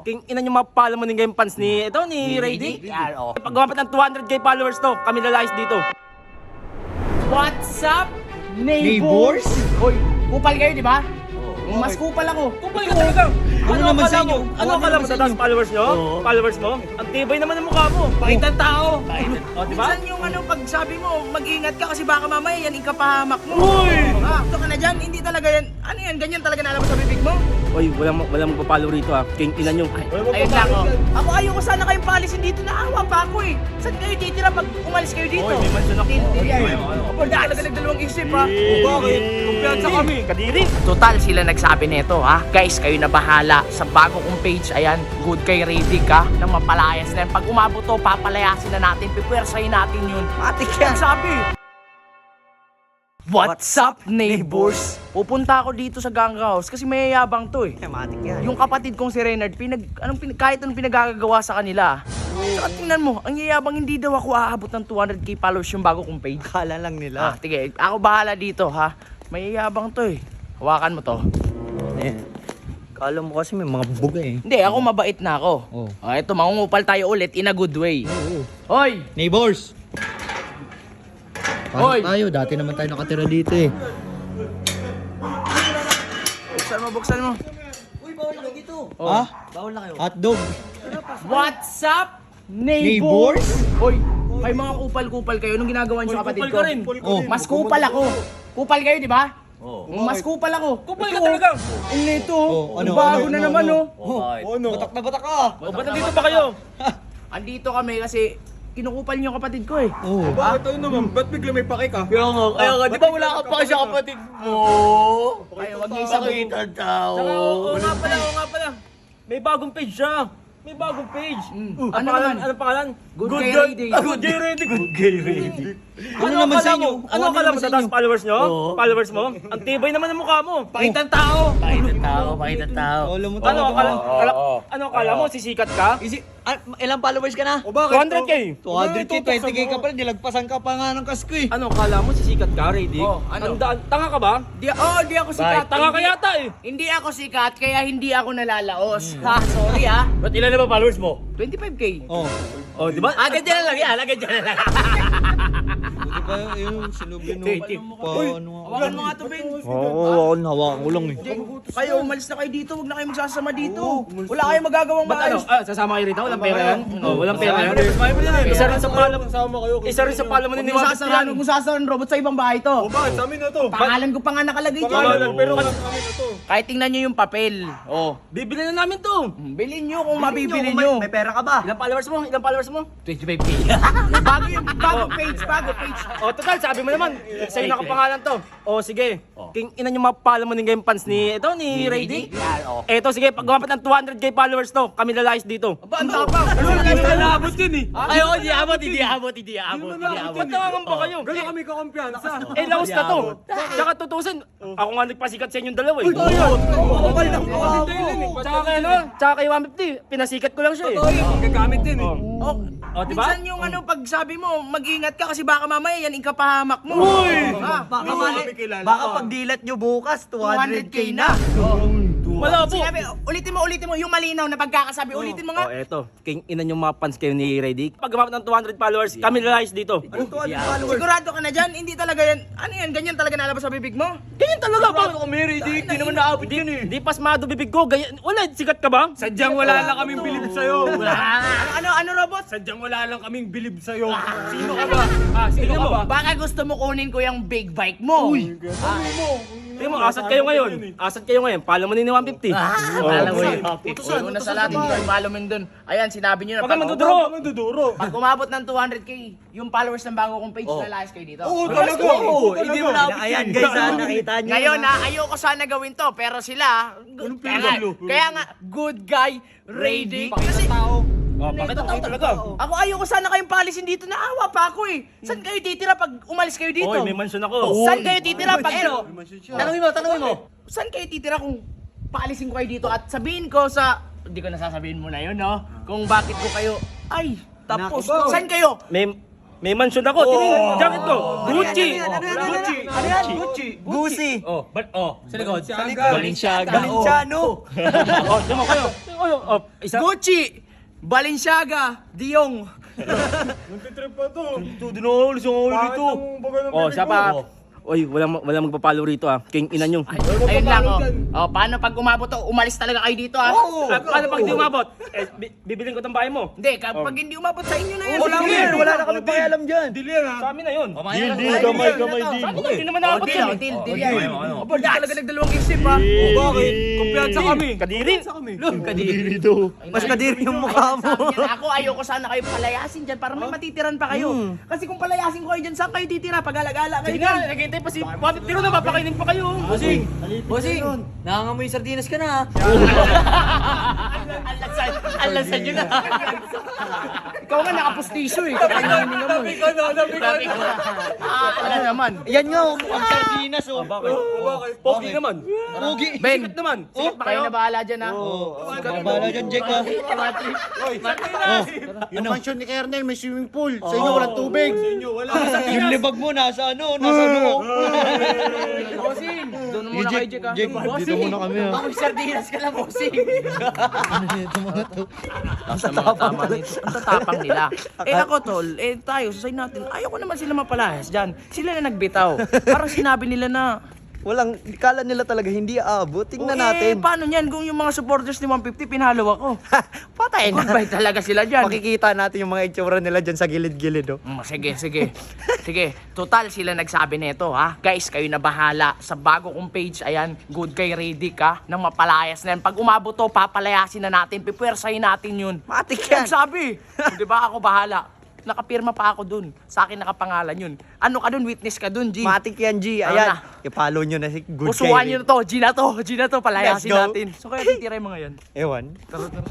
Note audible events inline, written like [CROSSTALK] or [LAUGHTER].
King ina nyo mapapala mo yung fans ni, ito, ni Ray D. Yan, oh. Pag gumapat ng 200k followers to, kami lalayas dito. What's up, neighbors? Hoy, kupal kayo, di ba? Mas kupal ako. Kupal ka talaga. Ano, naman akala sa inyo? Ano Ano akala mo inyo? followers nyo? Followers mo? Ang tibay naman ng mukha mo. Pakitang tao. [LAUGHS] O, di ba? Minsan yung ano, pag sabi mo, mag-ingat ka kasi baka mamaya yan ikapahamak mo. Uy! Ah, ito ka na dyan, hindi talaga yan. Ano yan, ganyan talaga nalabas sa bibig mo? Oy, walang walang magpa-follow rito ha. King ina nyo. Ayun lang, oh. Ako ayoko sana kayong paalisin dito, naawa pa ako eh. Saan kayo titira pag umalis kayo dito? Oy, may mansyon ako. Ano? Ako, talaga nagdalawang isip ha. Bakit? Kumpiyansa kami. Kadiri. Total sila nagsabi nito ha. Guys, kayo na bahala sa bago kong page. Ayan, good kay Riddick ha. Nang mapalayas na yan. Pag umabot to, papalayasin na natin. Pipwersahin natin yun. Matik yan. Sabi. What's up, neighbors? Pupunta ako dito sa Ganga House kasi mayayabang to eh. Matik yan. Yung kapatid kong si Reynard, pinag, anong, pin- kahit anong pinagagagawa sa kanila. Saka tingnan mo, ang yayabang hindi daw ako aabot ng 200k followers yung bago kong page. Kala lang Ah, nila. tige, ako bahala dito ha. Mayayabang to eh. Hawakan mo to. Eh. Kala mo kasi may mga buga eh. Hindi, ako mabait na ako. Oh. Ah, ito, mangungupal tayo ulit in a good way. Oo. Hoy! Neighbors! Hoy! Pasok tayo, dati naman tayo nakatira dito eh. Buksan mo, buksan mo. Uy, bawal na kayo dito. Oh. Ha? Bawal na kayo. Hotdog. What's up, neighbors? Neighbors? Hoy, kayo mga kupal-kupal kayo. Anong ginagawa niyo sa kapatid kupal ko? ka rin. Oh. Mas kupal ako. Kupal kayo, di ba? Oh. Mas kupal ako. Kupal ka talaga. Ang nito. Oh, ano, bago ano, na ano, naman, ano? oh. Oh, ano? Batak na batak ka. O, ba't nandito ba kayo? [LAUGHS] Andito kami kasi kinukupal niyo kapatid ko eh. Oh. Bakit tayo naman? Ba't bigla may pake ka? Kaya nga, kaya nga, di ba wala ka pa kasi kapatid mo? Ay, wag niyo isang Pakita tao. Saka, oo nga pala, oo nga pala. May bagong page siya. May bagong page. Mm. Ano Ano pangalan? naman? Ano pangalan? Good Guy- kay Ray D. Ah, Good Gay D. Good Gay Ray D. Ano naman sa inyo? Ano Ano naman mo sa followers nyo? Oo. Followers mo? Ang tibay naman ng mukha mo. Pakitang tao. Pakita tao, pakita tao. Alam mo Ano akala, akala, ano akala mo? Sisikat ka? Isi, ah, ilang followers ka na? O bakit? 200k. 200k, 20k ka pa rin, dilagpasan ka pa nga ng kasko eh. Ano akala mo? Sisikat ka, D? Oh, ano? Tanga ka ba? Di, oh, di ako sikat. Tanga ka Hindi- yata eh. Hindi ako sikat, kaya hindi ako nalalaos. Ha, sorry ha. Ba't ilan na ba followers mo? 25k. Oh. Oh, di ba? Agad yan lang yan, agad yan lang. [LAUGHS] Buti pa yun, sinubin mo. Pa, ano nga. Hawakan mo nga to, Ben. Oo, hawakan, ko lang eh. Kayo, umalis na kayo dito. Huwag na kayo magsasama dito. Wala kayong magagawang Ba't ano? maayos. Ah, sasama kayo rito? Walang pera yan? Oh, walang pera yan. Isa rin sa pala. Isa rin sa pala mo Huwag ni mo Niwapit sasarahan, huwag mo sasarahan, robot sa ibang bahay to. O bakit? Sa amin na to. Pangalan ko pa nga nakalagay dyan. Pangalan, pero sa amin na to. Kahit tingnan nyo yung papel. Oh. Bibili na namin to. Bilhin nyo kung mabibili nyo. May pera ka ba? Ilang followers mo? Ilang followers mo? 25k. [LAUGHS] bago yung bago page, bago page. [LAUGHS] Oh, total, sabi mo naman. Sa'yo nakapangalan to. Oh, sige. King ina nyo mapapala mo yung fans ni, ito, ni Ray D. Yan. Eto, sige, pag gumapat ng 200k followers to, kami lalayas dito. Ba, ang tapang. Ano, hindi nalabot yun eh. Ay, oh, di abot, hindi abot, hindi abot, hindi abot. Ba't nangangamba kayo? Gano'n kami kakumpiyansa. Eh, laos na to. Tsaka tutusin, ako nga nagpasikat sa inyong dalawa eh. Kapal ng mukha mo. Tsaka kay ano, tsaka kay 150, pinasikat ko lang siya eh. Gagamit din eh. Oh, Oh, di ba? Minsan yung ano, pag sabi mo, mag-ingat ka kasi baka mamaya yan ikapahamak mo. Uy! Ha? Baka Hindi kilala. Baka pag dilat nyo bukas, 200k na. Malabo. Sinabi, ulitin mo, ulitin mo, yung malinaw na pagkakasabi, ulitin mo nga. Oh, eto. King ina yung mga fans kayo ni Reddick. Pag gumamit ng 200 followers, kami lalayas dito. Anong 200 followers? Sigurado ka na dyan, hindi talaga yan, ano yan, ganyan talaga nalabas sa bibig mo? Ganyan talaga ba? kami, Riddick. Hindi naman naabot yun eh. Di pasmado bibig ko. Ganyan. Wala, sikat ka ba? Sadyang wala lang kaming bilib sa'yo. [LAUGHS] Ano, ano, ano, robot? Sadyang wala lang kaming bilib sa'yo. Sino ka ba? Ah, sino ka mo. ba? Baka gusto mo kunin ko yung big bike mo. Uy! Tingnan mo, asat kayo ngayon. Asat kayo ngayon. Pala mo ni 150. Alam mo yun. Utusan, una sa lahat, hindi kayo follow doon. Ayan, sinabi nyo na. Huwag ka manduduro. Manduduro. Pag umabot ng 200k, yung followers ng bago kong page, lalayas kayo dito. Oo, talaga. Oo, hindi mo naabot Ayan guys, ha, nakita nyo. Ngayon ha, ayoko sana gawin to, pero sila, kaya, nga, kaya nga, good guy, Radic. Kasi, Oh, bakit ang tao talaga? ako ayoko sana kayong paalisin dito, naawa pa ako eh. Saan kayo titira pag umalis kayo dito? Oy, may mansyon ako. Saan kayo titira pag, ano, Tanungin mo, tanungin mo. saan kayo titira kung paalisin ko kayo dito at sabihin ko sa, hindi ko na sasabihin mo na yun, no? Kung bakit ko kayo, ay, tapos, Naku, saan kayo? May may mansion ako. Tingnan, jacket ko. Gucci. Gucci. Ano yan? Gucci. Gucci. Oh, but oh, sa likod. Balenciaga. Balenciano. Oh, tama kayo. Oh, oh, isa. Gucci! Balenciaga! Diong! Nagtitrip pa to. Ito, dinolis yung Pangit dito. ang baga ng Oh, bibig siya pa. Oy, walang walang magpapalo rito ah. King ina nyo. Ayun lang oh. Oh, paano pag umabot to, umalis talaga kayo dito ah. Ah, Paano pag di umabot? Eh, bi- bibiling ko ng bahay mo. Hindi, kapag hindi umabot sa inyo na yan. Wala yan, Wala na kami pakialam dyan. Ha. Sa amin na yun. Deal, deal, gamay, gamay, deal. Sabi ko, hindi naman Oh, nakabot deal, yan. oh, eh. deal, deal yan. Aba, di talaga nagdalawang isip ah. Oh, bakit? Kumpiyansa kami. Kadiri. Kadiri to. Mas kadiri yung mukha mo. Sabi niya, ako ayoko sana kayo palayasin dyan para may matitiran pa kayo. Kasi kung palayasin ko kayo dyan, saan kayo titira? Pag-alagala kayo Sige nga, dyan. Naghihintay pa si Bakit tiro na papakainin pa kayo. Bossing. Bossing. Nangangamoy sardinas ka na. [LAUGHS] Alasan nyo na. [LAUGHS] Ikaw nga nakapustiso eh. Tabi ko no, tabi ko no. Ah, ano naman? Yan nga, mukhang sardinas oh. Bakit? Pogi naman. Pogi. Ben, Sikat naman. Sikat pa kayo na bahala dyan ha. Babala dyan, Jack ha. Yung mansion ni Kernel may swimming pool. Sa inyo walang tubig. Yung libag mo nasa ano, nasa noo. Bossing, doon muna kayo, Jack ha. Jack, dito muna kami ha. Ako sardinas ka lang, bossing. Ang tatapang nito. Ang tatapang nila. Eh ako, tol, eh tayo, sa side natin, ayaw ko naman sila mapalayas dyan. Sila na nagbitaw. Parang sinabi nila na, Walang, kala nila talaga hindi aabot. Tingnan "Oh, natin. Eh, paano yan kung yung mga supporters ni 150 pinalo ako? Patay na. Mabay talaga sila dyan. Makikita natin yung mga itsura nila dyan sa gilid-gilid oh. Mm, sige, sige. sige, total sila nagsabi nito ha. Guys, kayo na bahala sa bago kong page. Ayan, good kay Redick ha. Nang mapalayas na yan. Pag umabot to, papalayasin na natin. Pipwersahin natin yun. Matik yan. Nagsabi. [LAUGHS] Di ba ako bahala? Nakapirma pa ako dun. Sa akin nakapangalan yun. Ano ka dun? Witness ka dun, G. Matik yan, G. Ayan. na? I-follow nyo na si Good Usuhan nyo na to. G na to. G na to. Palayasin Let's go. natin. So kaya titira yung mga yan. Ewan. Tara, tara.